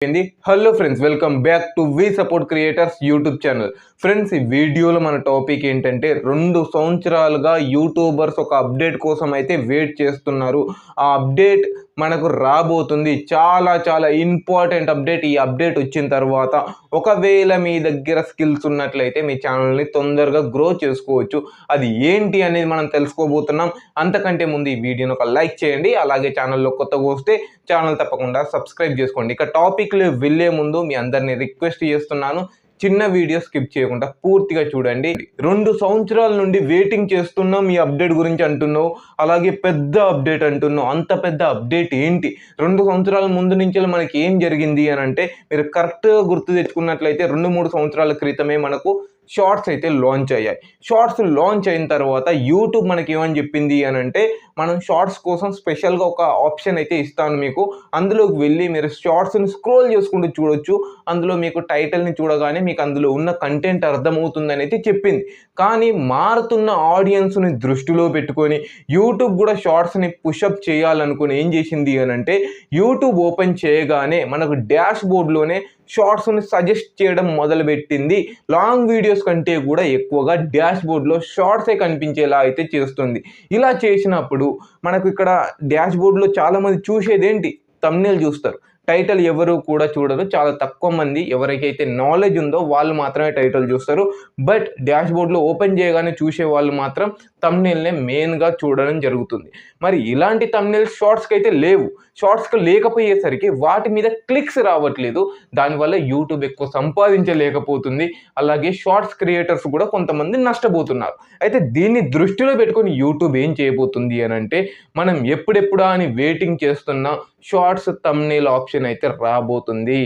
అయిపోయింది hello friends welcome back to we support creators YouTube channel friends ఈ వీడియోలో మన టాపిక్ ఏంటంటే రెండు సంవత్సరాలుగా యూట్యూబర్స్ ఒక అప్డేట్ కోసం అయితే వెయిట్ చేస్తున్నారు. ఆ అప్డేట్ మనకు రాబోతుంది. చాలా చాలా ఇంపార్టెంట్ అప్డేట్. ఈ అప్డేట్ వచ్చిన తర్వాత ఒకవేళ మీ దగ్గర స్కిల్స్ ఉన్నట్లయితే మీ ఛానల్ని తొందరగా గ్రో చేసుకోవచ్చు. అది ఏంటి అనేది మనం తెలుసుకోబోతున్నాం. అంతకంటే ముందు ఈ వీడియోని ఒక లైక్ చేయండి. అలాగే ఛానల్లో కొత్తగా వస్తే ఛానల్ తప్పకుండా సబ్స్క్రైబ్ చేసుకోండి. ఇక టాపిక్లు వెళ్ళే ముందు మీ అందరిని రిక్వెస్ట్ చేస్తున్నాను. చిన్న వీడియో స్కిప్ చేయకుండా పూర్తిగా చూడండి. రెండు సంవత్సరాల నుండి వెయిటింగ్ చేస్తున్నాం ఈ అప్డేట్ గురించి అంటున్నావు అలాగే పెద్ద అప్డేట్ అంటున్నావు. అంత పెద్ద అప్డేట్ ఏంటి? రెండు సంవత్సరాల ముందు నుంచి మనకి ఏం జరిగింది అని అంటే మీరు కరెక్ట్గా గుర్తు తెచ్చుకున్నట్లయితే రెండు మూడు సంవత్సరాల క్రితమే మనకు షార్ట్స్ అయితే లాంచ్ అయ్యాయి. షార్ట్స్ లాంచ్ అయిన తర్వాత యూట్యూబ్ మనకి ఏమని చెప్పింది అని అంటే మనం షార్ట్స్ కోసం స్పెషల్గా ఒక ఆప్షన్ అయితే ఇస్తాను మీకు. అందులోకి వెళ్ళి మీరు షార్ట్స్ని స్క్రోల్ చేసుకుంటూ చూడొచ్చు. అందులో మీకు టైటిల్ని చూడగానే మీకు అందులో ఉన్న కంటెంట్ అర్థమవుతుందని అయితే చెప్పింది. కానీ మారుతున్న ఆడియన్స్ని దృష్టిలో పెట్టుకొని యూట్యూబ్ కూడా షార్ట్స్ని పుషప్ చేయాలనుకుని ఏం చేసింది అని అంటే యూట్యూబ్ ఓపెన్ చేయగానే మనకు డాష్ బోర్డ్లోనే షార్ట్స్ని సజెస్ట్ చేయడం మొదలుపెట్టింది. లాంగ్ వీడియోస్ కంటే కూడా ఎక్కువగా డాష్ బోర్డ్లో షార్ట్సే కనిపించేలా అయితే చేస్తుంది. ఇలా చేసినప్పుడు మనకు ఇక్కడ డాష్ బోర్డ్లో చాలామంది చూసేది ఏంటి తమ్నేల్ చూస్తారు. టైటిల్ ఎవరు కూడా చూడరు. చాలా తక్కువ మంది ఎవరికైతే నాలెడ్జ్ ఉందో వాళ్ళు మాత్రమే టైటిల్ చూస్తారు. బట్ డాష్ బోర్డ్లో ఓపెన్ చేయగానే చూసే వాళ్ళు మాత్రం తమ్నేల్నే మెయిన్గా చూడడం జరుగుతుంది. మరి ఇలాంటి తమ్నేల్ షార్ట్స్కి అయితే లేవు. షార్ట్స్కి లేకపోయేసరికి వాటి మీద క్లిక్స్ రావట్లేదు. దానివల్ల యూట్యూబ్ ఎక్కువ సంపాదించలేకపోతుంది. అలాగే షార్ట్స్ క్రియేటర్స్ కూడా కొంతమంది నష్టపోతున్నారు. అయితే దీన్ని దృష్టిలో పెట్టుకొని యూట్యూబ్ ఏం చేయబోతుంది అని అంటే మనం ఎప్పుడెప్పుడా అని వెయిటింగ్ చేస్తున్న షార్ట్స్ తమ్నేల్ ఆప్షన్ అయితే రాబోతుంది.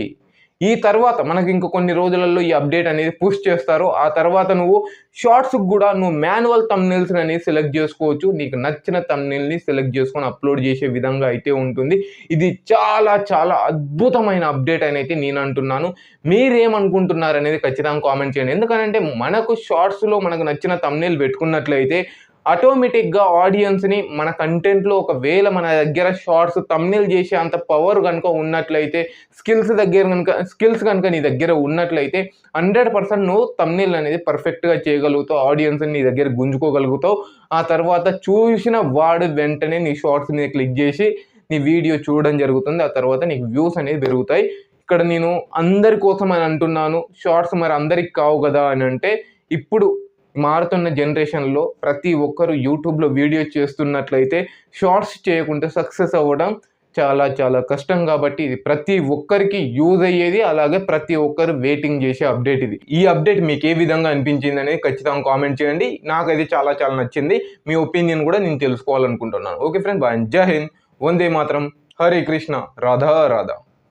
ఈ తర్వాత మనకి ఇంక కొన్ని రోజులలో ఈ అప్డేట్ అనేది పుష్ చేస్తారు. ఆ తర్వాత నువ్వు షార్ట్స్కి కూడా నువ్వు మాన్యువల్ తమ్నేల్స్ అనేది సెలెక్ట్ చేసుకోవచ్చు. నీకు నచ్చిన తమ్నేల్ని సెలెక్ట్ చేసుకొని అప్లోడ్ చేసే విధంగా అయితే ఉంటుంది. ఇది చాలా చాలా అద్భుతమైన అప్డేట్ అని అయితే నేను అంటున్నాను. మీరేమనుకుంటున్నారు అనేది ఖచ్చితంగా కామెంట్ చేయండి. ఎందుకంటే మనకు షార్ట్స్లో మనకు నచ్చిన తమ్నేల్ పెట్టుకున్నట్లయితే ఆటోమేటిక్గా ఆడియన్స్ని మన కంటెంట్లో ఒకవేళ మన దగ్గర షార్ట్స్ తమ్నిల్ చేసే అంత పవర్ కనుక ఉన్నట్లయితే స్కిల్స్ దగ్గర కనుక స్కిల్స్ కనుక నీ దగ్గర ఉన్నట్లయితే హండ్రెడ్ పర్సెంట్ నువ్వు తమ్నిల్ అనేది పర్ఫెక్ట్గా చేయగలుగుతావు ఆడియన్స్ని నీ దగ్గర గుంజుకోగలుగుతావు. ఆ తర్వాత చూసిన వాడు వెంటనే నీ షార్ట్స్ని క్లిక్ చేసి నీ వీడియో చూడడం జరుగుతుంది. ఆ తర్వాత నీకు వ్యూస్ అనేది పెరుగుతాయి. ఇక్కడ నేను అందరి కోసం అని అంటున్నాను షార్ట్స్ మరి అందరికి కావు కదా అని అంటే ఇప్పుడు మారుతున్న జనరేషన్లో ప్రతి ఒక్కరు యూట్యూబ్లో వీడియో చేస్తున్నట్లయితే షార్ట్స్ చేయకుండా సక్సెస్ అవ్వడం చాలా చాలా కష్టం కాబట్టి ఇది ప్రతి ఒక్కరికి యూజ్ అయ్యేది అలాగే ప్రతి ఒక్కరు వెయిటింగ్ చేసే అప్డేట్ ఇది. ఈ అప్డేట్ మీకు ఏ విధంగా అనిపించింది అనేది ఖచ్చితంగా కామెంట్ చేయండి. నాకైతే చాలా చాలా నచ్చింది. మీ ఒపీనియన్ కూడా నేను తెలుసుకోవాలనుకుంటున్నాను. Okay friend bye. Jai Hind. వందే మాత్రం. హరే కృష్ణ. రాధా రాధా.